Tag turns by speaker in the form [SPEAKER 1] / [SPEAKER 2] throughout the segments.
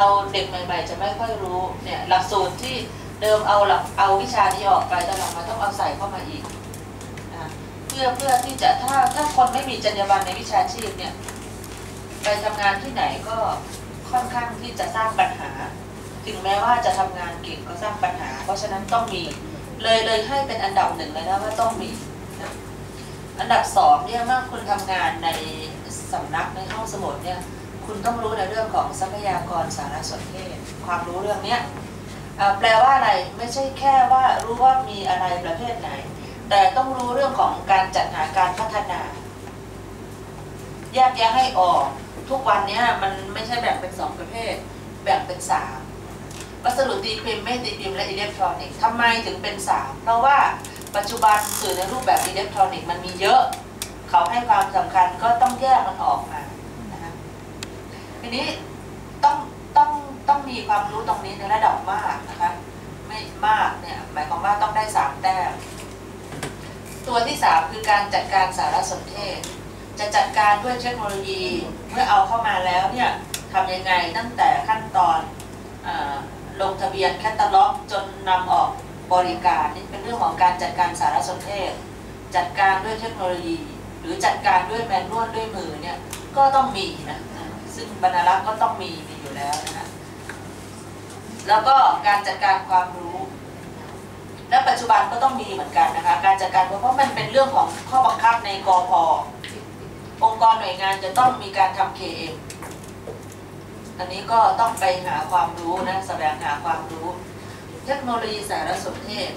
[SPEAKER 1] เราเด็กใหม่ๆจะไม่ค่อยรู้เนี่ยหลักสูตรที่เดิมเอาหลักเอาวิชานี้ออกไปแต่หลังมาต้องเอาใส่เข้ามาอีกนะเพื่อเพื่อที่จะถ้าถ้าคนไม่มีจรรยาบรรณในวิชาชีพเนี่ยไปทำงานที่ไหนก็ค่อนข้างที่จะสร้างปัญหา ถึงแม้ว่าจะทำงานเก่งก็สร้างปัญหา เพราะฉะนั้นต้องมีเลยเลยให้เป็นอันดับหนึ่งเลยนะว่าต้องมีนะอันดับสองเนี่ยเมื่อคุณทำงานในสำนักในห้องสมุดเนี่ย คุณต้องรู้ในเรื่องของทรัพยากรสารสนเทศ ความรู้เรื่องเนี้ยแปลว่าอะไรไม่ใช่แค่ว่ารู้ว่ามีอะไรประเภทไหน แต่ต้องรู้เรื่องของการจัดหาการพัฒนาแยกแยะให้ออก ทุกวันนี้มันไม่ใช่แบ่งเป็นสองประเภท แบ่งเป็นสามวัสดุตีพิมพ์ไม่ตีพิมพ์และอิเล็กทรอนิกส์ทำไมถึงเป็นสามเพราะว่าปัจจุบันสื่อในรูปแบบอิเล็กทรอนิกส์มันมีเยอะ เขาให้ความสำคัญก็ต้องแยกมันออกมา ทีนี้ต้องต้องต้องมีความรู้ตรงนี้ในระดับมากนะคะ ไม่มากเนี่ยหมายความว่าต้องได้สามแต้มตัวที่สามคือการจัดการสารสนเทศ จะจัดการด้วยเทคโนโลยีเมื่อเอาเข้ามาแล้วเนี่ยทำยังไงตั้งแต่ขั้นตอนอลงทะเบียนแคตตาล็อกจนนำออกบริการนี่เป็นเรื่องของการจัดการสารสนเทศ จัดการด้วยเทคโนโลยี หรือจัดการด้วยแมนนวลด้วยมือเนี่ยก็ต้องมีนะ ซึ่งบรรลักษ์ก็ต้องมีมีอยู่แล้วนะคะแล้วก็การจัดการความรู้และปัจจุบันก็ต้องมีเหมือนกันนะคะ การจัดการเพราะมันเป็นเรื่องของข้อบังคับในกอพองค์กรหน่วยงานจะต้องมีการทำ KM อันนี้ก็ต้องไปหาความรู้นะแสวงหาความรู้ เทคโนโลยีสารสนเทศ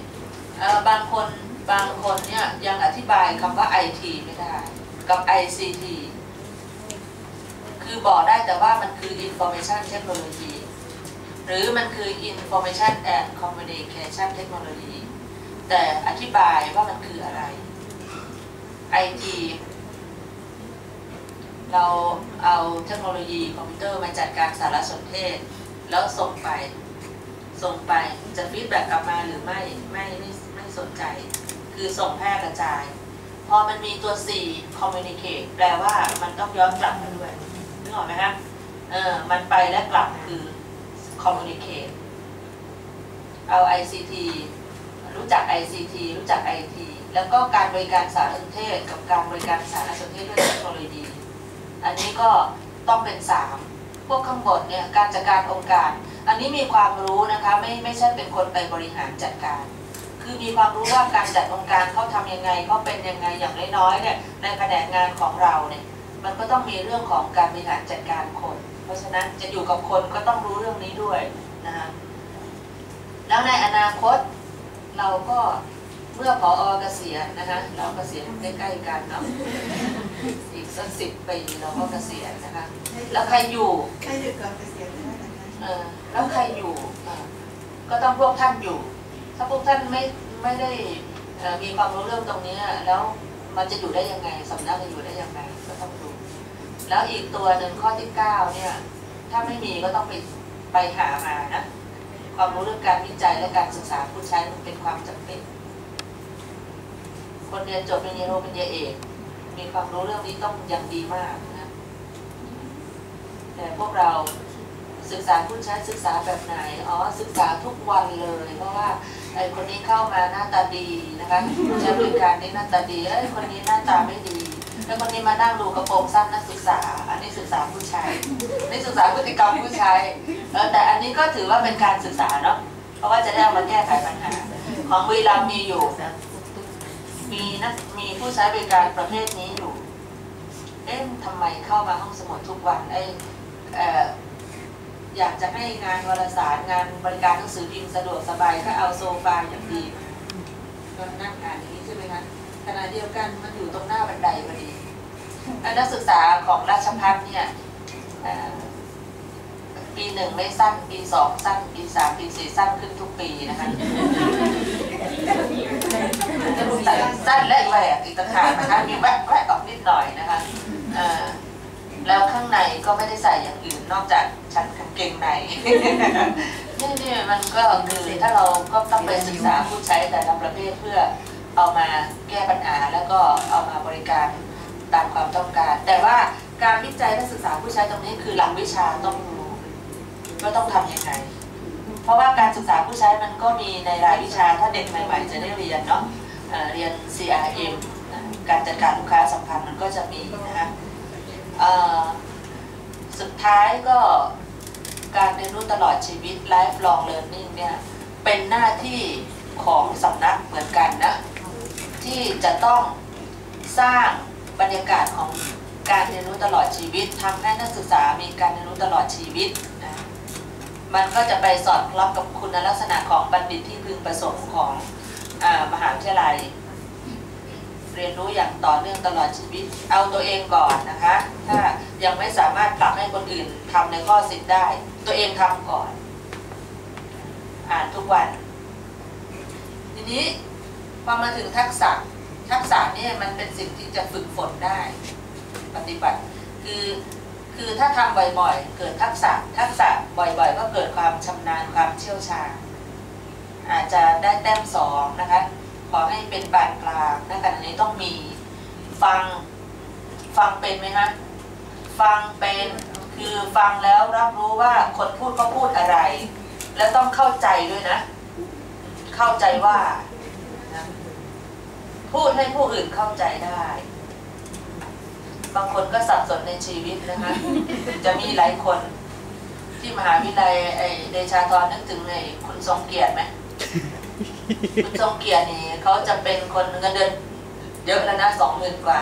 [SPEAKER 1] บางคนบางคนเนี่ยยังอธิบายคำว่า IT ไม่ได้ กับ ICT คือบอกได้แต่ว่ามันคือ information technology หรือมันคือ information and communication technology แต่อธิบายว่ามันคืออะไร IT เราเอาเทคโนโลยีคอมพิวเตอร์มาจัดการสารสนเทศ แล้วส่งไป ส่งไปจะฟีดแบ็กกลับมาหรือไม่ไม่ไม่ไม่สนใจ คือส่งแพร่กระจาย พอมันมีตัว C communicate แปลว่ามันต้องย้อนกลับมาด้วย กออกไหมฮะเออมันไปและกลับคือ communicate เอา ICT รู้จัก ICT รู้จัก IT แล้วก็การบริการสารสนเทศ กับการบริการสารสนเทศด้วยเทคโนโลยี อันนี้ก็ต้องเป็นสามพวกข้างบนเนี่ยการจัดการองค์การ อันนี้มีความรู้นะคะไม่ไม่ใช่เป็นคนไปบริหารจัดการ คือมีความรู้ว่าการจัดองค์การเขาทำยังไงเขาเป็นยังไงอย่างน้อยๆเนี่ยในแผนกงานของเราเนี่ย มันก็ต้องมีเรื่องของการบริหารจัดการคน เพราะฉะนั้นจะอยู่กับคนก็ต้องรู้เรื่องนี้ด้วยนะคะแล้วในอนาคตเราก็เมื่อพอเกษียณนะคะเราเกษียณใกล้ๆกันเนาะอีกสักสิบปีเราก็เกษียณนะคะ แล้วใครอยู่
[SPEAKER 2] ใครหยุดก่อนเกษียณได้นะคะ
[SPEAKER 1] เออแล้วใครอยู่อ่าก็ต้องพวกท่านอยู่ ถ้าพวกท่านไม่ไม่ได้เอ่อมีความรู้เรื่องตรงนี้แล้วมันจะอยู่ได้ยังไงสำนักจะอยู่ได้ยังไงก็ต้องดู แล้วอีกตัวหนึ่งข้อที่เก้าเนี่ย ถ้าไม่มีก็ต้องไปไปหามานะความรู้เรื่องการวิจัยและการศึกษาผู้ใช้มันเป็นความจำเป็น คนเรียนจบเปริญญาโทปริญญาเอกมีความรู้เรื่องนี้ต้องอย่างดีมากนะแต่พวกเราศึกษาผู้ใช้ศึกษาแบบไหน อ๋อ ศึกษาทุกวันเลย เพราะว่าไอ้คนนี้เข้ามาหน้าตาดีนะคะใช้บริการนี้หน้าตาดีไอ้คนนี้หน้าตาไม่ดี แล้วคนนี้มานั่งดูกระโปรงสั้นนักศึกษา อันนี้ศึกษาผู้ใช้นี่ศึกษาพฤติกรรมผู้ช้เออแต่อันนี้ก็ถือว่าเป็นการศึกษาเนาะเพราะว่าจะได้มาแก้ไขปัญหา ของวีรัมย์มีอยู่ มีนักมีผู้ใช้บริการประเภทนี้อยู่ เอ๊ะทำไมเข้ามาห้องสมุดทุกวันไอ้เอออยากจะให้งานวารสารงานบริการหนังสือพิมพ์สะดวกสบายก็เอาโซฟาอย่างดีก็นั่งอ่านอย่างนี้ใช่ไหมคะขณะเดียวกันมันอยู่ตรงหน้าบันไดพอดี นักศึกษาของราชพัฒเนี่ยปีหนึ่งไม่สั้น ปีสองสั้น ปีสามปีสี่สั้นขึ้นทุกปีนะคะสั้นและแหวกอีกต่างหากนะคะมีแวะแวะออกนิดหน่อยนะคะแล้วข้างในก็ไม่ได้ใส่อย่างอื่นนอกจากชั้นกางเกงในนี่นี่มันก็คือถ้าเราก็ต้องไปศึกษาผู้ใช้แต่ละประเภทเพื่อเอามาแก้ปัญหาแล้วก็เอามาบริการ ตามความต้องการ แต่ว่าการวิจัยและศึกษาผู้ใช้ตรงนี้คือหลักวิชาต้องรู้ว่าต้องทำยังไง เพราะว่าการศึกษาผู้ใช้มันก็มีในรายวิชาถ้าเด็กใหม่ ๆ จะได้เรียนเนาะเรียน CRM การจัดการลูกค้าสัมพันธ์มันก็จะมีนะคะสุดท้ายก็การเรียนรู้ตลอดชีวิต lifelong learning เนี่ยเป็นหน้าที่ของสำนักเหมือนกันนะ ที่จะต้องสร้าง บรรยากาศของการเรียนรู้ตลอดชีวิตทำให้นักศึกษามีการเรียนรู้ตลอดชีวิตนะมันก็จะไปสอดคล้องกับคุณลักษณะของบัณฑิตที่พึงประสงค์ของอมหาวิทยาลัย เรียนรู้อย่างต่อเนื่องตลอดชีวิต เอาตัวเองก่อนนะคะ ถ้ายังไม่สามารถผลักให้คนอื่นทำในข้อสิทธิ์ได้ ตัวเองทำก่อน อ่านทุกวัน ทีนี้พอมาถึงทักษะ ทักษะนี่มันเป็นสิ่งที่จะฝึกฝนได้ ปฏิบัติ คือคือถ้าทำบ่อยๆ เกิดทักษะทักษะบ่อยๆ ก็เกิดความชำนาญความเชี่ยวชาญอาจจะได้แต้มสองนะคะขอให้เป็นปานกลางในขณะนี้ต้องมีฟังฟังเป็นไหมคะฟังเป็นคือฟังแล้วรับรู้ว่าคนพูดเขาพูดอะไร แล้วต้องเข้าใจด้วยนะ เข้าใจว่านะ พูดให้ผู้อื่นเข้าใจได้ บางคนก็สับสนในชีวิตนะคะ จะมีหลายคนที่มหาวิทยาลัยไอเดชาธรนึกถึงไอคุณทรงเกียรติไหมคุณทรงเกียรตินี่เขาจะเป็นคนเงินเดือนเยอะแล้วนะสองหมื่นกว่า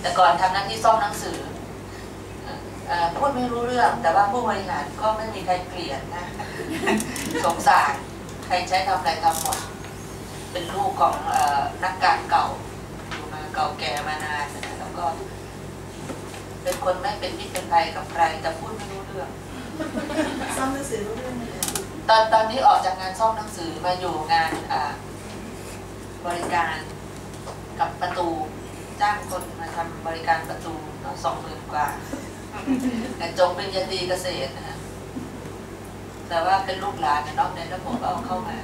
[SPEAKER 1] แต่ก่อนทำหน้าที่ซ่อมหนังสือเอ่อพูดไม่รู้เรื่อง แต่ว่าผู้บริหารก็ไม่มีใครเกลียดนะสงสารใครใช้ทำอะไรทำหมด เป็นลูกของเออนักการเก่าอยู่มาเก่าแก่มานานนะแล้วก็ เป็นคนไม่เป็นมิตรเป็นภัยกับใครแต่พูดไม่รู้เรื่อง
[SPEAKER 2] ซ่อมหนังสือรู้เรื่องเลย
[SPEAKER 1] ตอนตอนนี้ออกจากงานซ่อมหนังสือมาอยู่งานอ่าบริการกับประตูจ้างคนมาทำบริการประตูสองหมื่นกว่าแต่จบเป็นยาตรีเกษตรนะฮะแต่ว่าเป็นลูกหลานนะเนาะในระบบเอาเข้ามา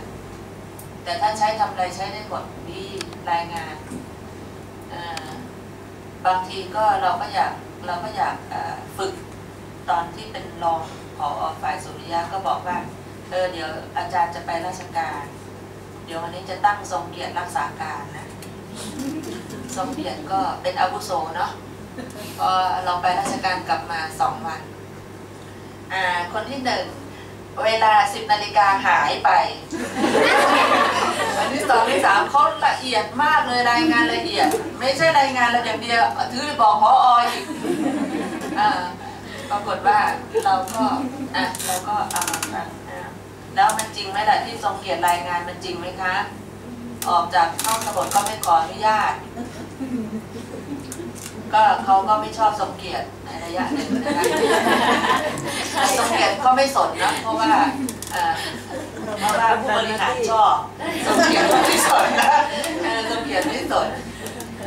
[SPEAKER 1] แต่ถ้าใช้ทำอะไรใช้ได้หมดมีรายงาน บางทีก็เราก็อยากเราก็อยากฝึกตอนที่เป็นรองผอฝ่ายสุริยะก็บอกว่าเออเดี๋ยวอาจารย์จะไปราชการ เดี๋ยววันนี้จะตั้งทรงเกียรติรักษาการนะทรงเกียรติก็เป็นอาวุโสเนาะพอเราไปราชการกลับมาสองวัน อ่าคนที่หนึ่ง เวลาสิบนาฬิกาหายไปอันที่สองที่สามเขาละเอียดมากเลยรายงานละเอียด ไม่ใช่รายงานราอย่างเดียวถือบอกพออีกอ่าปรากฏว่าเราก็อะเราก็เอามาฟังแล้วมันจริงไหมล่ะที่ทรงเกียรติรายงานมันจริงไหมคะ ออกจากห้องสมุดก็ไม่ขออนุญาต ก็เขาก็ไม่ชอบทรงเกียรติในระยะหนึ่งนะคะทรงเกียรติก็ไม่สนนะเพราะว่าเพราะว่าผู้บริหารชอบทรงเกียรติไม่สนนะเออทรงเกียรติไม่สน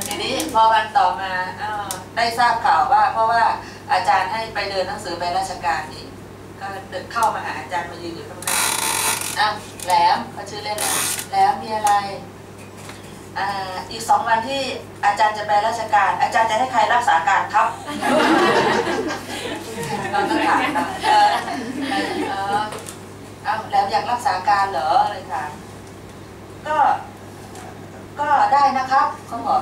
[SPEAKER 1] ทีนี้พอวันต่อมาอ้าได้ทราบข่าวว่า เพราะว่าอาจารย์ให้ไปเดินหนังสือไปราชการอีกก็เดินเข้ามาหาอาจารย์มายืนอยู่ข้างหน้าอ้าวแหลมเขาชื่อเล่นแหลมแหลมมีอะไร อ่าอีกสองวันที่อาจารย์จะไปราชการ อาจารย์จะให้ใครรักษาการครับเราก็ถามนะเออเออเอาแล้วอยากรักษาการเหรอเลยค่ะ ก็ ก็ได้นะครับเขาบอก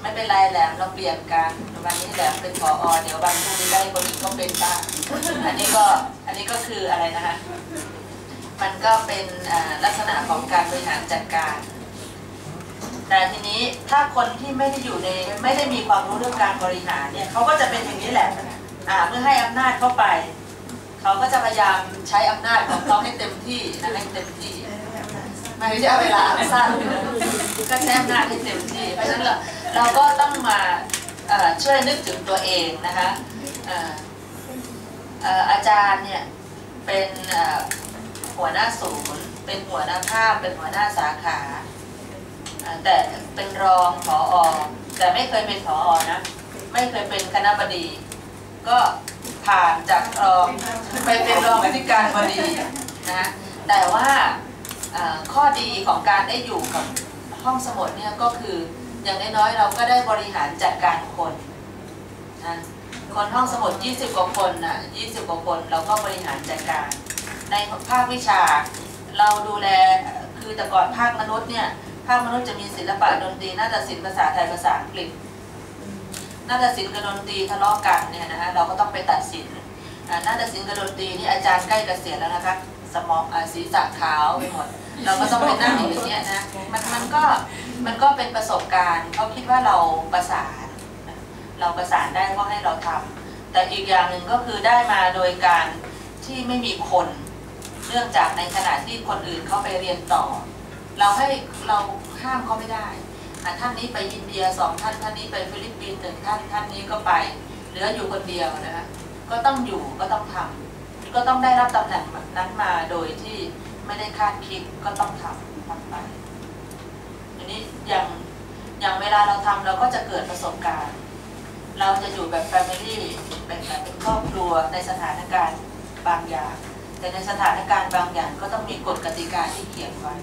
[SPEAKER 1] ไม่เป็นไรแหลมเราเปลี่ยนกันวันนี้แหลมเป็นผอเดี๋ยววันพรุ่งนี้ได้คนอื่นก็เป็นบ้างอันนี้ก็อันนี้ก็คืออะไรนะคะ มันก็เป็นอ่าลักษณะของการบริหารจัดการ แต่ทีนี้ถ้าคนที่ไม่ได้อยู่ในไม่ได้มีความรู้เรื่องการบริหารเนี่ยเขาก็จะเป็นอย่างนี้แหละอ่าเมื่อให้อำนาจเข้าไป เขาก็จะพยายามใช้อำนาจของเขาให้เต็มที่นะให้เต็มที่ไม่ใช่เวลาอันสั้นก็ใช้อำนาจให้เต็มที่ เพราะฉะนั้นเราเราก็ต้องมาช่วยนึกถึงตัวเองนะคะอาจารย์เนี่ยเป็นหัวหน้าศูนย์เป็นหัวหน้าภาคเป็นหัวหน้าสาขา แต่เป็นรองผออแต่ไม่เคยเป็นผออนะ ไม่เคยเป็นคณะบดี ก็ผ่านจากรองไปเป็นรองอธิการบดีนะแต่ว่าข้อดีของการได้อยู่กับห้องสมุดเนี่ยก็คืออย่างน้อยๆเราก็ได้บริหารจัดการคนนะคนห้องสมุด 20 กว่าคนน่ะ20 กว่าคนเราก็บริหารจัดการ ในภาควิชา เราดูแลคือแต่ก่อนภาคมนุษย์เนี่ย ภาคมนุษย์จะมีศิลปะดนตรีนาฏศิลป์ภาษาไทยภาษาอังกฤษนาฏศิลป์กับดนตรีทะเลาะกันเนี่ยนะฮะเราก็ต้องไปตัดสินอ่านาฏศิลป์กับดนตรีนี่อาจารย์ใกล้เกษียณแล้วนะคะสมองศีรษะขาวไปหมด เราก็ต้องไปนั่งอยู่อย่างเนี้ยนะมันมันก็มันก็เป็นประสบการณ์เขาคิดว่าเราประสาน เราประสานได้ก็ให้เราทำแต่อีกอย่างหนึ่งก็คือได้มาโดยการที่ไม่มีคน เนื่องจากในขณะที่คนอื่นเขาไปเรียนต่อ เราให้เราห้ามเขาไม่ได้ท่านนี้ไปอินเดียสองท่านท่านนี้ไปฟิลิปปินส์หนึ่งท่านท่านนี้ก็ไปเหลืออยู่คนเดียวนะคะก็ต้องอยู่ก็ต้องทำก็ต้องได้รับตำแหน่งนั้นมาโดยที่ไม่ได้คาดคิดก็ต้องทำทำไปอันนี้อย่างอย่างเวลาเราทำเราก็จะเกิดประสบการณ์ เราจะอยู่แบบแฟมิลี่เป็นแบบเป็นครอบครัวในสถานการณ์บางอย่าง แต่ในสถานการณ์บางอย่างก็ต้องมีกฎกติกาที่เขียนไว้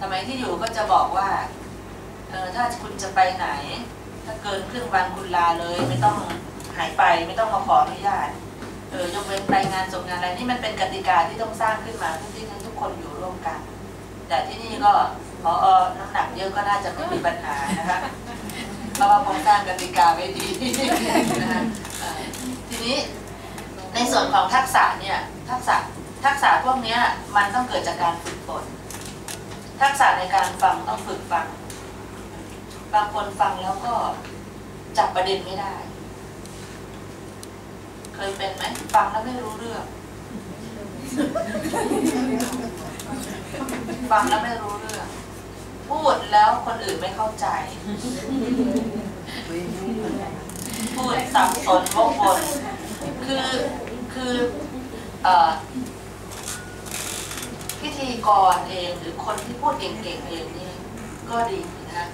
[SPEAKER 1] สมัยที่อยู่ก็จะบอกว่าเออถ้าคุณจะไปไหน ถ้าเกินครึ่งวันคุณลาเลย ไม่ต้องหายไปไม่ต้องมาขออนุญาตเออยกเว้นไปงานส่งงานอะไรนี่มันเป็นกติกาที่ต้องสร้างขึ้นมาเพื่อที่ทุกคนอยู่ร่วมกัน แต่ที่นี่ก็พออน้ำหนักเยอะก็น่าจะไม่มีปัญหานะคะเพราะว่าผมสร้างกติกาไว้ดีนะคะทีนี้ในส่วนของทักษะเนี่ยทักษะทักษะพวกนี้มันต้องเกิดจากการฝึกฝน ทักษะในการฟังต้องฝึกฟัง บางคนฟังแล้วก็จับประเด็นไม่ได้ เคยเป็นไหมฟังแล้วไม่รู้เรื่อง ฟังแล้วไม่รู้เรื่อง พูดแล้วคนอื่นไม่เข้าใจ พูดสับสนวกวนคือคือเอ่อ พิธีกรเองหรือคนที่พูดเก่งๆเองนี่ก็ดีนะ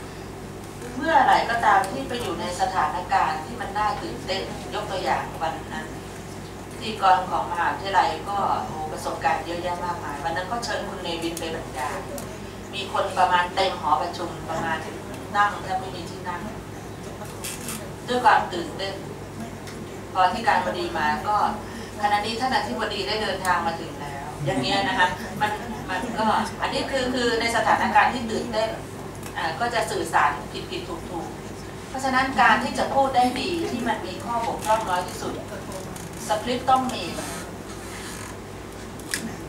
[SPEAKER 1] เมื่อไหร่ก็ตามที่ไปอยู่ในสถานการณ์ที่มันน่าตื่นเต้นยกตัวอย่างวันนั้นพิธีกรของมหาวิทยาลัยก็โอ้ประสบการณ์เยอะแยะมากมายวันนั้นก็เชิญคุณเนวินไปบรรยายมีคนประมาณเต็มหอประชุมประมาณนั่งแทบไม่มีที่นั่งด้วยความตื่นเต้นพอที่การบดีมาก็ขณะนี้ท่านอธิบดีได้เดินทางมาถึง อย่างเงี้ยนะคะมันมันก็อันนี้คือคือในสถานการณ์ที่ตื่นเต้นอ่าก็จะสื่อสารผิดผิดถูกถูกเพราะฉะนั้นการที่จะพูดได้ดีที่มันมีข้อบกพร่องน้อยที่สุดสคริปต์ต้องมี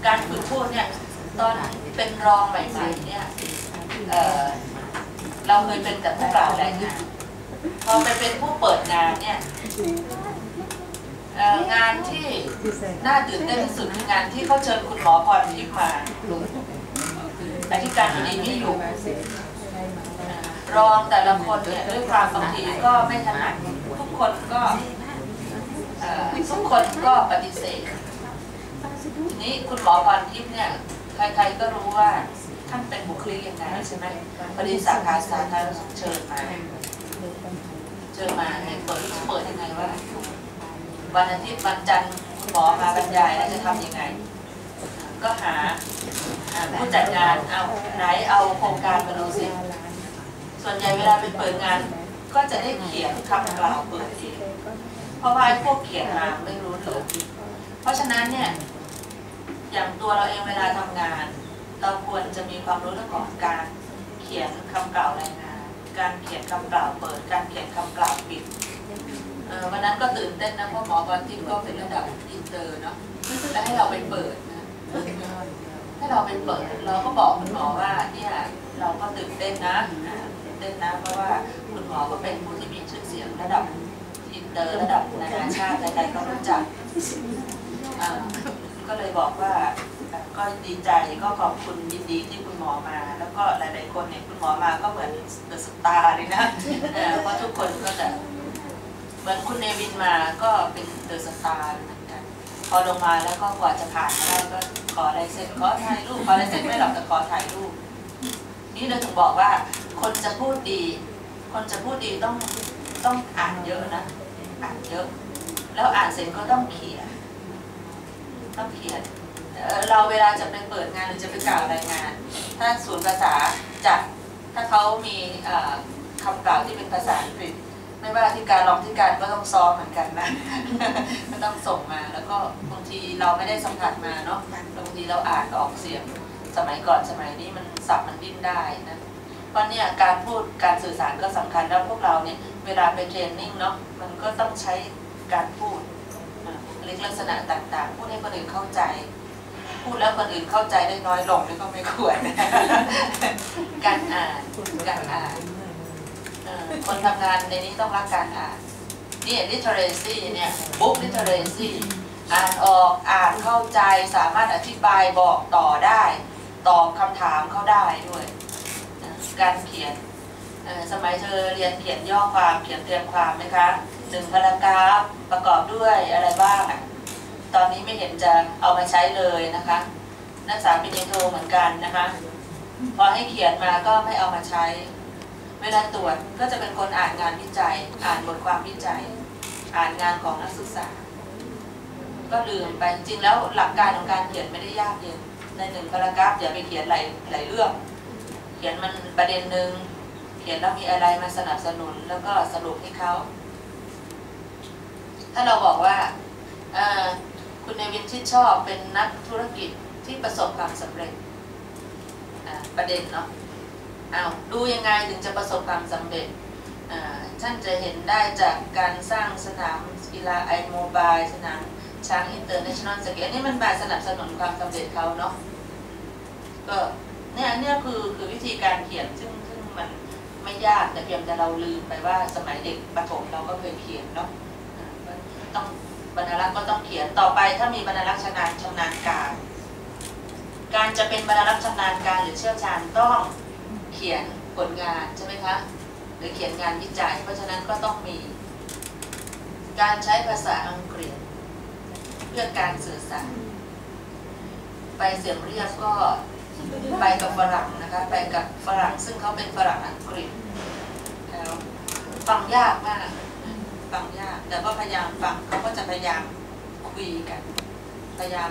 [SPEAKER 1] การฝึกพูดเนี่ยตอนเป็นรองใหม่ๆเนี่ยเอ่อเราเคยเป็นแต่ผู้กล่าวรายงานพอไปเป็นผู้เปิดงานเนี่ย งานที่น่าตื่นเต้นที่สุดคืองานที่เขาเชิญคุณหมอพรทิพย์มาอธิการบดีไม่อยู่ รองแต่ละคนเนี่ยด้วยความบางทีก็ไม่ถนัดทุกคนก็ทุกคนก็ปฏิเสธทีนี้คุณหมอพรทิพย์เนี่ยใครๆก็รู้ว่าท่านเป็นบุคลิกยังไงใช่ไหมพอดีสาขาสาธารณสุขเชิญมา เชิญมาให้เปิดเปิดยังไงว่า วันอาทิตย์วันจันทร์คุณหมอมาบรรยายแล้วจะทำยังไง ก็หาผู้จัดงานเอาไหนเอาโครงการมาดูสิส่วนใหญ่เวลาไปเปิดงาน ก็จะได้เขียนคำกล่าวเปิดเองเพราะว่าไอ้พวกเขียนมาไม่รู้เรื่อเพราะฉะนั้นเนี่ยอย่างตัวเราเองเวลาทำงาน เราควรจะมีความรู้เรื่องของการเขียนคำกล่าวรายงาน การเขียนคำกล่าวเปิด การเขียนคำกล่าวปิด วันนั้นก็ตื่นเต้นนะเพราะหมอบอลทิพย์ก็เป็นระดับอินเตอร์เนาะแล้วให้เราไปเปิดนะให้เราไปเปิดเราก็บอกคุณหมอว่าเนี่ยเราก็ตื่นเต้นนะตื่นเต้นนะเพราะว่าคุณหมอก็เป็นผู้ที่มีชื่อเสียงระดับอินเตอร์ระดับนานาชาติใดๆก็รู้จักก็เลยบอกว่าก็ดีใจก็ขอบคุณยินดีที่คุณหมอมา แล้วก็หลายๆคนเนี่ยคุณหมอมาก็เหมือนเดอะสตาร์เลยนะเพราะทุกคน เหมือนคุณเนวินมาก็เป็นเดอะสตาร์เหมือนกันพอลงมาแล้วก็กว่าจะผ่านมาได้ก็ขอลายเซ็นขอถ่ายรูปขอลายเซ็นไม่หรอกแต่ขอถ่ายรูป นี่เราถึงบอกว่าคนจะพูดดี คนจะพูดดีต้องต้องอ่านเยอะนะอ่านเยอะ แล้วอ่านเสร็จก็ต้องเขียนต้องเขียนเราเวลาจะไปเปิดงานหรือจะไปกล่าวรายงาน ถ้าศูนย์ภาษาจัดถ้าเขามีคำกล่าวที่เป็นภาษาอังกฤษ ไม่ว่าที่การร้องที่การก็ต้องซ้อมเหมือนกันนะก็ต้องส่งมาแล้วก็บางทีเราไม่ได้สัมผัสมาเนาะบางทีเราอ่านออกเสียงสมัยก่อนสมัยนี้มันสับมันดิ้นได้นะเพราะเนี่ยการพูดการสื่อสารก็สำคัญแล้วพวกเราเนี่ยเวลาไปเทรนนิ่งเนาะมันก็ต้องใช้การพูดอ่าลักษณะต่างๆ พูดให้คนอื่นเข้าใจ พูดแล้วคนอื่นเข้าใจได้น้อยลงนี่ก็ไม่ควร การอ่านการอ่าน คนทำงานในนี้ต้องรักการอ่านนี่ literacy เนี่ย book literacy อ่านออกอ่านเข้าใจสามารถอธิบายบอกต่อได้ ตอบคำถามเขาได้ด้วย การเขียนสมัยเธอเรียนเขียนย่อความเขียนเตรียมความไหมคะหนึ่งพารากราฟประกอบด้วยอะไรบ้างตอนนี้ไม่เห็นจะเอามาใช้เลยนะคะ นักศึกษาปริญญาโทเหมือนกันนะคะ พอให้เขียนมาก็ไม่เอามาใช้ เวลาตรวจก็จะเป็นคนอ่านงานวิจัย อ่านบทความวิจัย อ่านงานของนักศึกษา ก็ลืมไปจริงแล้วหลักการของการเขียนไม่ได้ยากเย็นในหนึ่งพารากราฟอย่าไปเขียนหลายหลายเรื่อง เขียนมันประเด็นหนึ่งเขียนแล้วมีอะไรมาสนับสนุนแล้วก็สรุปให้เขาถ้าเราบอกว่าคุณเนวินที่ชอบเป็นนักธุรกิจที่ประสบความสำเร็จประเด็นเนาะ เอาวดูยังไงถึงจะประสบความสำเร็จท่านจะเห็นได้จากการสร้างสนามกีฬาไอโมบายสนามช้างอินเตอร์เนชั่นแนลสเกตอันี่มันมาสนับสนุนความสำเร็จเขาเนาะก็เนี่ยเนี่ยคือคือวิธีการเขียนซึ่งซึ่งมันไม่ยากแต่เพียงแต่เราลืมไปว่าสมัยเด็กประถมเราก็เคยเขียนเนาะต้องบรรลักษ์ก็ต้องเขียนต่อไปถ้ามีบรรลักษ์ชำนาญชำนาญการ การจะเป็นบรรลักษ์ชำนาญการหรือเชี่ยวชาญต้อง เขียนผลงานใช่ไหมคะ หรือเขียนงานวิจัย เพราะฉะนั้นก็ต้องมี การใช้ภาษาอังกฤษ เพื่อการสื่อสาร ไปเสียมเรียบก็ไปกับฝรั่งนะคะ ไปกับฝรั่งซึ่งเขาเป็นฝรั่งอังกฤษแล้วฟังยากมากฟังยาก แต่ก็พยายามฟังเขาก็จะพยายามคุยกัน พยายาม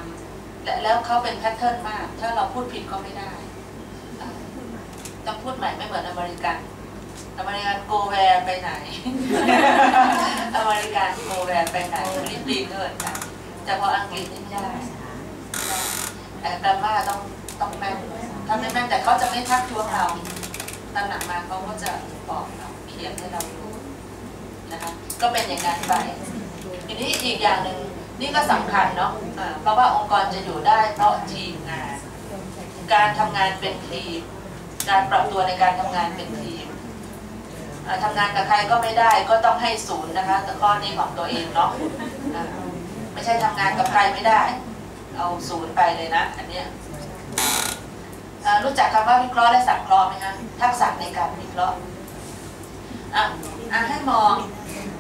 [SPEAKER 1] และแล้วเขาเป็นแพทเทิร์นมาก ถ้าเราพูดผิดก็ไม่ได้ ต้องพูดใหม่ไม่เหมือนอเมริกัน อเมริกันโกแวร์ไปไหน อเมริกันโกแวร์ไปไหนฟิลิปปินส์ก็เหมือนกันแต่พออังกฤษนี่ไม่ได้แต่กราม่าต้องต้องแม่นถ้าไม่แม่นแต่เขาจะไม่ทักท้วงเราตอนหลังมาเขาก็จะบอกเราเขียนให้เราดูนะคะก็เป็นอย่างนั้นไปทีนี้อีกอย่างหนึ่งนี่ก็สำคัญเนาะอ่าเพราะว่าองค์กรจะอยู่ได้เพราะทีมงาน การทำงานเป็นทีม การปรับตัวในการทำงานเป็นทีมอ่าทำงานกับใครก็ไม่ได้ก็ต้องให้ศูนย์นะคะแต่ข้อนี้ของตัวเองเนาะไม่ใช่ทำงานกับใครไม่ได้ เอาศูนย์ไปเลยนะอันเนี้ยรู้จักคำว่าวิเคราะห์และสังเคราะห์ไหมคะทักษะในการวิเคราะห์อะอะให้มอง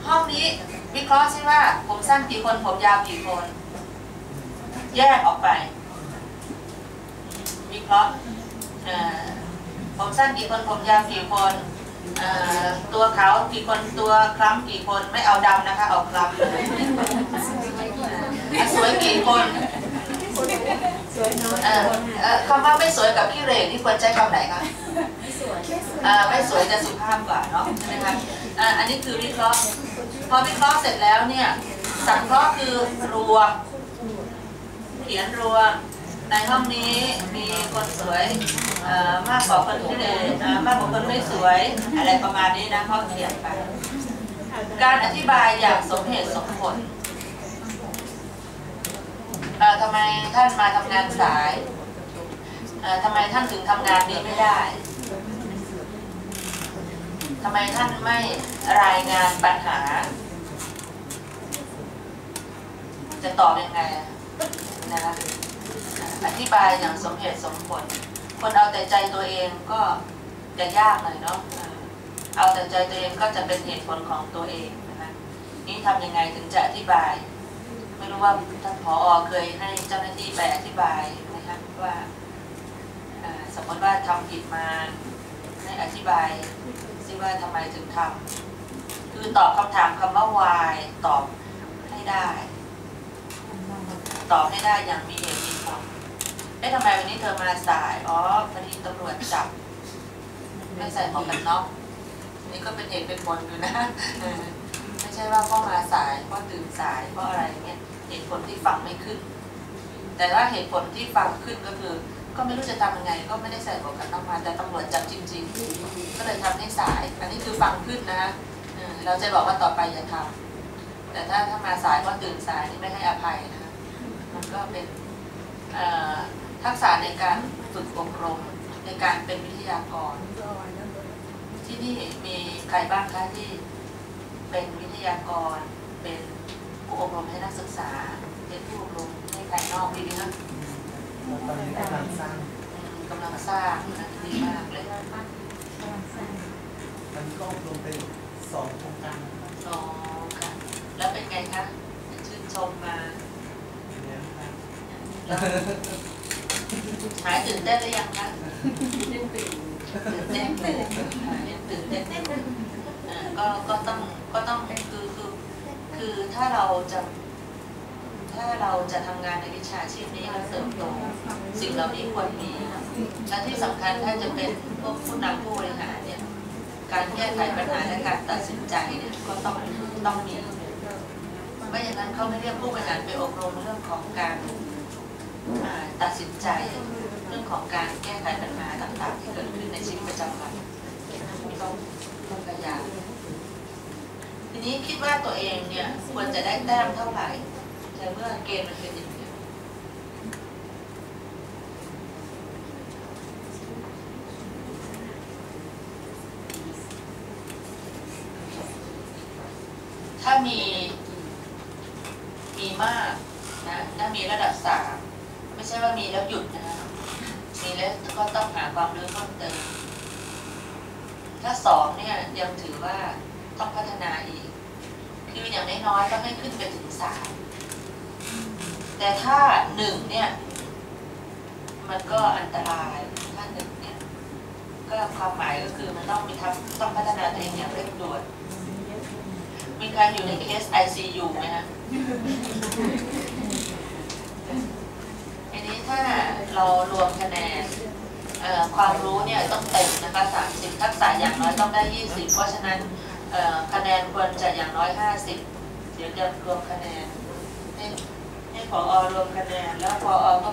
[SPEAKER 1] ห้องนี้วิเคราะห์ซิว่า ผมสั้นกี่คนผมยาวกี่คน แยกออกไป วิเคราะห์อ่อ ผมสั้นกี่คนผมยาวกี่คนเอ่อตัวขาวกี่คนตัวคล้ำกี่คนไม่เอาดำนะคะ เอาคล้ำเลยอะสวยกี่คน
[SPEAKER 2] สวยน้อย
[SPEAKER 1] เอ่อเอ่อคำว่าไม่สวยกับขี้เหร่นี่ควรใช้คำไหนคะ
[SPEAKER 2] ไม่สวย
[SPEAKER 1] อ่าไม่สวยจะสุภาพกว่าเนาะใช่ไหมคะอ่าอันนี้คือวิเคราะห์ พอวิเคราะห์เสร็จแล้วเนี่ยสังเคราะห์คือรวมเขียนรวม ในห้องนี้มีคนสวยมากกว่าคนที่เด่นมากกว่าคนไม่สวยอะไรประมาณนี้นะเขาเขียนไป การอธิบายอย่างสมเหตุสมผลทำไมท่านมาทำงานสายทำไมท่านถึงทำงานนี้ไม่ได้ทำไมท่านไม่รายงานปัญหา จะตอบยังไงอะนะคะ อธิบายอย่างสมเหตุสมผล คนเอาแต่ใจตัวเองก็จะยากหน่อยเนาะเอาแต่ใจตัวเองก็จะเป็นเหตุผลของตัวเองนะคะนี่ทำยังไงถึงจะอธิบาย ไม่รู้ว่าท่านผออเคยให้เจ้าหน้าที่ไปอธิบายไหมคะว่าสมมติว่าทำผิดมาให้อธิบายซิว่าทำไมถึงทำคือตอบคำถามคำว่า why ตอบให้ได้ ตอบให้ได้อย่างมีเหตุมีผล เอ๊ะทำไมวันนี้เธอมาสาย อ๋อพอดีตำรวจจับ ไม่ใส่หมวกกันน็อก นี่ก็เป็นเหตุเป็นผลอยู่นะ ไม่ใช่ว่าพ่อมาสายพราะตื่นสายเพราะอะไรเงี้ย เหตุผลที่ฟังไม่ขึ้น แต่ว่าเหตุผลที่ฟังขึ้นก็คือ ก็ไม่รู้จะทำยังไง ก็ไม่ได้ใส่หมวกกันน็อกมา แต่ตำรวจจับจริง ๆ ก็เลยทำให้สาย อันนี้คือฟังขึ้นนะเออเราจะบอกว่าต่อไปอย่าทำแต่ถ้าถ้ามาสายเพราะตื่นสายนี่ไม่ให้อภัยนะ มันก็เป็น เอ่อ ทักษะในการฝึกอบรมในการเป็นวิทยากร ที่นี่มีใครบ้างคะที่เป็นวิทยากร เป็นผู้อบรมให้นักศึกษา เป็นผู้อบรมให้ภายนอกดีไหมคะ
[SPEAKER 3] ตอนนี้กำลังสร้าง
[SPEAKER 1] อืมกำลังสร้างนะดีมากเลย
[SPEAKER 3] ตอนนี้ก็อบรมไปสองโครงการนะครับ
[SPEAKER 1] อ๋อค่ะ แล้วเป็นไงคะชื่นชมมา หายตื่นเต้นหรือยังคะ
[SPEAKER 2] เตื่น
[SPEAKER 1] ตื่นเต้นตื่นตื่นเต้นเอ่อก็ก็ต้องก็ต้องคือคือคือถ้าเราจะถ้าเราจะทำงานในวิชาชีพนี้แล้วเติบโตสิ่งเหล่านี้ควรมีและที่สำคัญถ้าจะเป็นพวกผู้นำผู้บริหารเนี่ยการแก้ไขปัญหาและการตัดสินใจเนี่ยก็ต้องต้องมีไม่อย่างนั้นเขาไม่เรียกผู้บริหารไปอบรมเรื่องของการ ตัดสินใจเรื่องของการแก้ไขปัญหาต่างๆ ที่เกิดขึ้นในชีวิตประจำวันต้องต้องขยันทีนี้คิดว่าตัวเองเนี่ยควรจะได้แต้มเท่าไหร่แต่เมื่อเกณฑ์มันเป็นอย่างนี้ถ้ามีมีมากนะถ้ามีระดับสาม ไม่ใช่ว่ามีแล้วหยุดนะมีแล้วก็ต้องหาความรู้เพิ่มเติม ถ้าสองเนี่ยยังถือว่าต้องพัฒนาอีก คืออย่างน้อยๆต้องให้ขึ้นไปถึงสามแต่ถ้าหนึ่งเนี่ย มันก็อันตรายถ้าหนึ่งเนี่ย ก็ความหมายก็คือมันต้องมีทำต้องพัฒนาตัวเองอย่างเร่งด่วนมีใครอยู่ในเคส ICU ไหมฮะทีนี้ ถ้าเรารวมคะแนนความรู้เนี่ยต้องเต็มนะคะ30 ทักษะอย่างน้อยต้องได้ 20 เพราะฉะนั้นคะแนนควรจะอย่างน้อย 50 เดี๋ยวจะรวมคะแนนให้ให้พออรวมคะแนน แล้วพออก็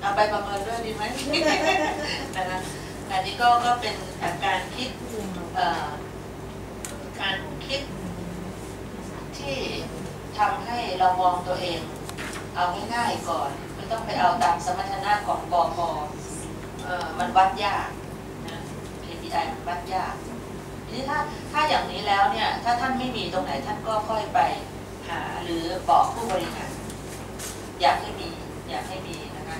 [SPEAKER 1] เอาไปประเมินด้วยดีไหมนะคะอันนี้ก็ก็เป็นการคิดการคิดที่ทำให้เรามองตัวเอง เอาง่ายๆก่อน ต้องไปเอาตามสมรรถนะของกอพเอ่อมันวัดยากนะ KPI มันวัดยากทีนี้ถ้าถ้าอย่างนี้แล้วเนี่ย ถ้าท่านไม่มีตรงไหนท่านก็ค่อยไปหาหรือบอกผู้บริหารอยากให้มีอยากให้มีนะคะ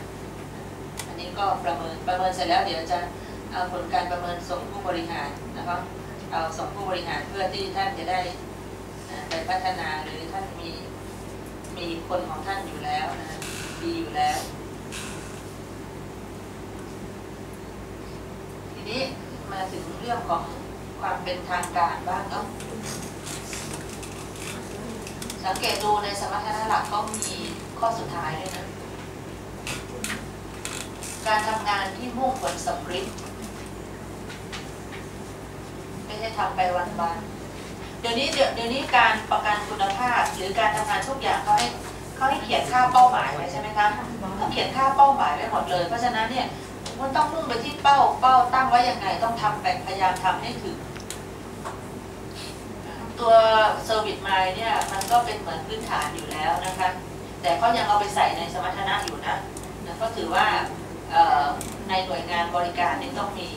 [SPEAKER 1] อันนี้ก็ประเมินประเมินเสร็จแล้วเดี๋ยวจะเอาผลการประเมินส่งผู้บริหารนะคะเอาส่งผู้บริหารเพื่อที่ท่านจะได้ไปพัฒนาหรือท่านมีมีคนของท่านอยู่แล้วนะ ดีอยู่แล้ว ทีนี้มาถึงเรื่องของความเป็นทางการบ้างเนาะสังเกตดูในสมรรถนะหลักก็มีข้อสุดท้ายด้วยนะ การทำงานที่มุ่งผลสำเร็จไม่ใช่ทำไปวันๆเดี๋ยวนี้เดี๋ยวเดี๋ยวนี้การประกันคุณภาพ หรือการทำงานทุกอย่างเขาให้ เขาให้เขียนค่าเป้าหมายไว้ใช่ไหมคะต้องเขียนค่าเป้าหมายไว้หมดเลย เพราะฉะนั้นเนี่ยมันต้องมุ่งไปที่เป้าเป้าตั้งไว้ยังไงต้องทำไปพยายามทำให้ถึงตัวเซอร์วิสไมล์เนี่ยมันก็เป็นเหมือนพื้นฐานอยู่แล้วนะคะ แต่ก็ยังเอาไปใส่ในสมรรถนะอยู่นะก็ถือว่าในหน่วยงานบริการนี่ต้องมี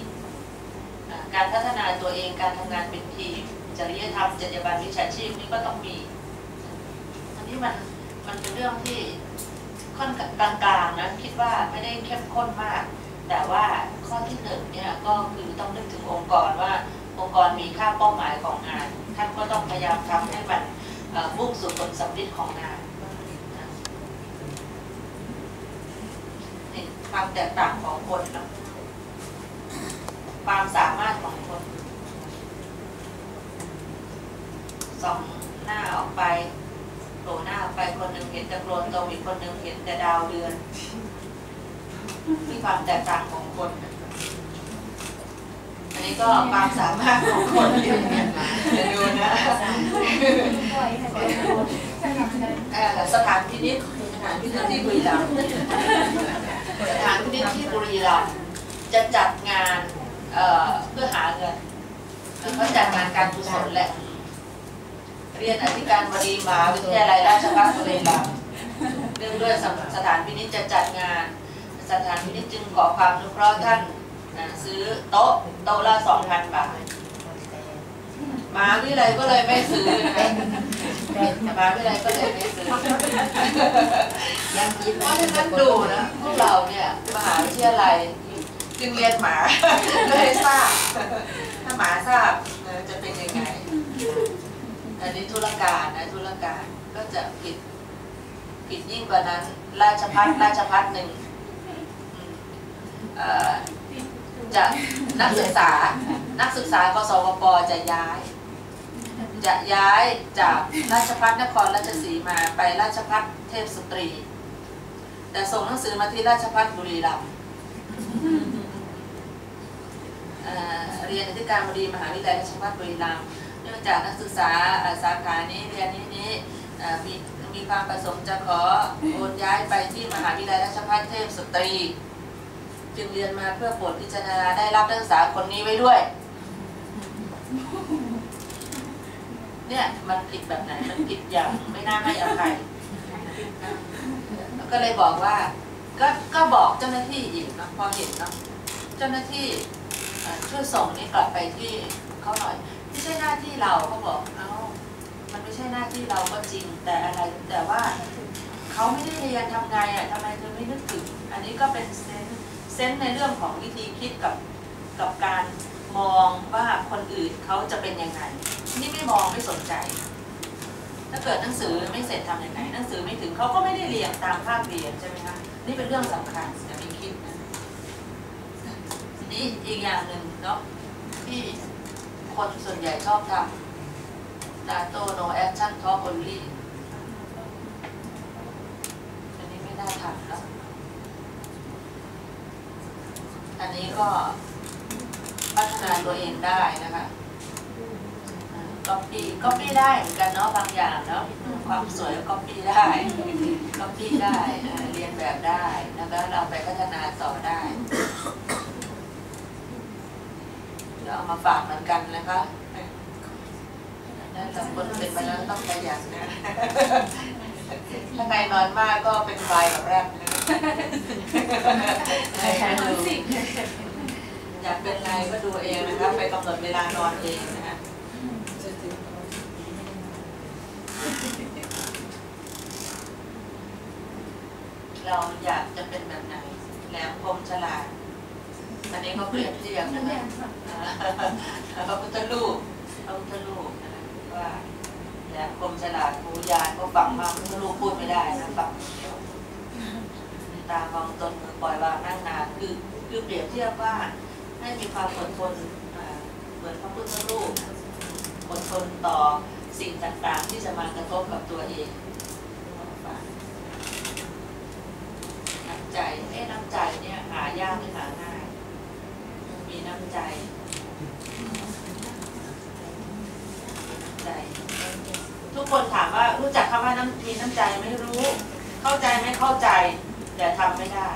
[SPEAKER 1] การพัฒนาตัวเองการทำงานเป็นทีมจริยธรรมจรรยาบรรณวิชาชีพนี่ก็ต้องมีอันนี้มัน มันเป็นเรื่องที่ค่อนกลางๆนะคิดว่าไม่ได้เข้มข้นมาก แต่ว่าข้อที่หนึ่งเนี่ยก็คือต้องนึกถึงองค์กรว่าองค์กรมีค่าเป้าหมายของงาน ท่านก็ต้องพยายามทำให้มันมุ่งสู่ผลสำเร็จของงานความแตกต่างของคนนะความสามารถของคนส่องหน้าออกไป โผล่หน้าไปคนหนึ่งเห็นแต่โคลนตมอีกคนหนึ่งเห็นแต่ดาวเดือน มีความแตกต่างของคน อันนี้ก็ความสามารถของคนเรียนเนี่ยเดี๋ยวดูนะ
[SPEAKER 2] ปล่อยให้เป็นคนสนับสนุน
[SPEAKER 1] เอ่อสถานพินิจสถานพินิจที่บุรีรัมย์สถานพินิจที่บุรีรัมย์จะจัดงานเอ่อเพื่อหาเงินเขาจัดงานการกุศลแหละ เรียนอธิการบดีมหาวิทยาลัยราชภัฏบุรีรัมย์เนื่องด้วยสถานพินิจจะจัดงาน สถานพินิจจึงขอความอนุเคราะห์ท่านนะซื้อโต๊ะโต๊ะละสองพันบาทมหาวิทยาลัยก็เลยไม่ซื้อนะคะมหาวิทยาลัยก็เลยไม่ซื้อ
[SPEAKER 4] ยังคิด
[SPEAKER 1] เพราะฉะนั้นดูนะพวกเราเนี่ยมหาวิทยาลัยจึงเรียนหมาเลยทราบถ้าหมาทราบจะเป็นยังไง อันนี้ธุรการนะธุรการก็จะผิด ผิดยิ่งกว่านั้น ราชพัฒราชพัฒหนึ่งอืมเอ่อจะนักศึกษา นักศึกษากสวปจะย้าย จะย้ายจากราชพัฒนครราชสีมาไปราชพัฒเทพสตรี แต่ส่งหนังสือมาที่ราชพัฒบุรีรัมย์เอ่อเรียนอธิการบดีมหาวิทยาลัยราชพัฒบุรีรัมย์ เนื่องจากนักศึกษาสาขานี้เรียนนี้นี้มีมีความประสงค์จะขอโอนย้ายไปที่มหาวิทยาลัยราชภัฏเทพสตรี จึงเรียนมาเพื่อโปรดพิจารณาได้รับนักศึกษาคนนี้ไว้ด้วย เนี่ยมันผิดแบบไหนมันผิดอย่างไม่น่าให้อภัยก็เลยบอกว่าก็ก็บอกเจ้าหน้าที่อีกนอะพอเห็นเนาะเจ้าหน้าที่ช่วยส่งนี่กลับไปที่เขาหน่อย ไม่ใช่หน้าที่เราเขาบอกเอ้ามันไม่ใช่หน้าที่เราก็จริงแต่อะไรแต่ว่าเขาไม่ได้เรียนทำไงอะทำไมเธอไม่นึกถึง อันนี้ก็เป็นเซนส์เซนส์ในเรื่องของวิธีคิดกับกับการมองว่าคนอื่นเขาจะเป็นยังไงนี่ไม่มองไม่สนใจ ถ้าเกิดหนังสือไม่เสร็จทำยังไงหนังสือไม่ถึงเขาก็ไม่ได้เรียนตามภาคเรียนใช่ไหมคะนี่เป็นเรื่องสำคัญอย่าไปคิดนะทีนี้อีกอย่างหนึ่งเนาะที่ คนส่วนใหญ่ชอบทำ NATO no action talk only อันนี้ไม่น่าทำแล้วอันนี้ก็พัฒนาตัวเองได้นะคะก๊อปปี้ก๊อปปี้ได้เหมือนกันเนาะบางอย่างเนาะความสวยก็ก๊อปปี้ได้ก๊อปปี้ได้เอ่อเรียนแบบได้แล้วก็เราไปพัฒนาต่อได้ เดี๋ยวเอามาฝากเหมือนกันนะคะนั่นแหละคนเป็นไปแล้วต้องขยันนะ ถ้าใครนอนมากก็เป็นไฟแบบแรกนะอยากเป็นอะไรก็ดูเองนะครับไปกำหนดเวลานอนเองนะฮะเราอยากจะเป็นแบบไหนแหลมคมฉลาด อันนี้ก็เปรียบเทียบนะคะอ่าพระพุทธรูปพระพุทธรูปนะว่าแหลมคมฉลาดหูยานก็ฟังมากพระพุทธรูปพูดไม่ได้นะฟังเดียวตามองตนมือปล่อยวางนั่งนานคือคือเปรียบเทียบว่าให้มีความอดทนอ่าเหมือนพระพุทธรูปอดทนต่อสิ่งต่างๆ ที่จะมากระทบกับตัวเองน้ำใจเอ๊ะน้ำใจเนี่ยหายากหรือหาง่าย มีน้ำ ใจใจ ทุกคนถามว่ารู้จักคำว่าน้ำมีน้ำใจไม่รู้ เข้าใจไม่เข้าใจ แต่ทำไม่ได้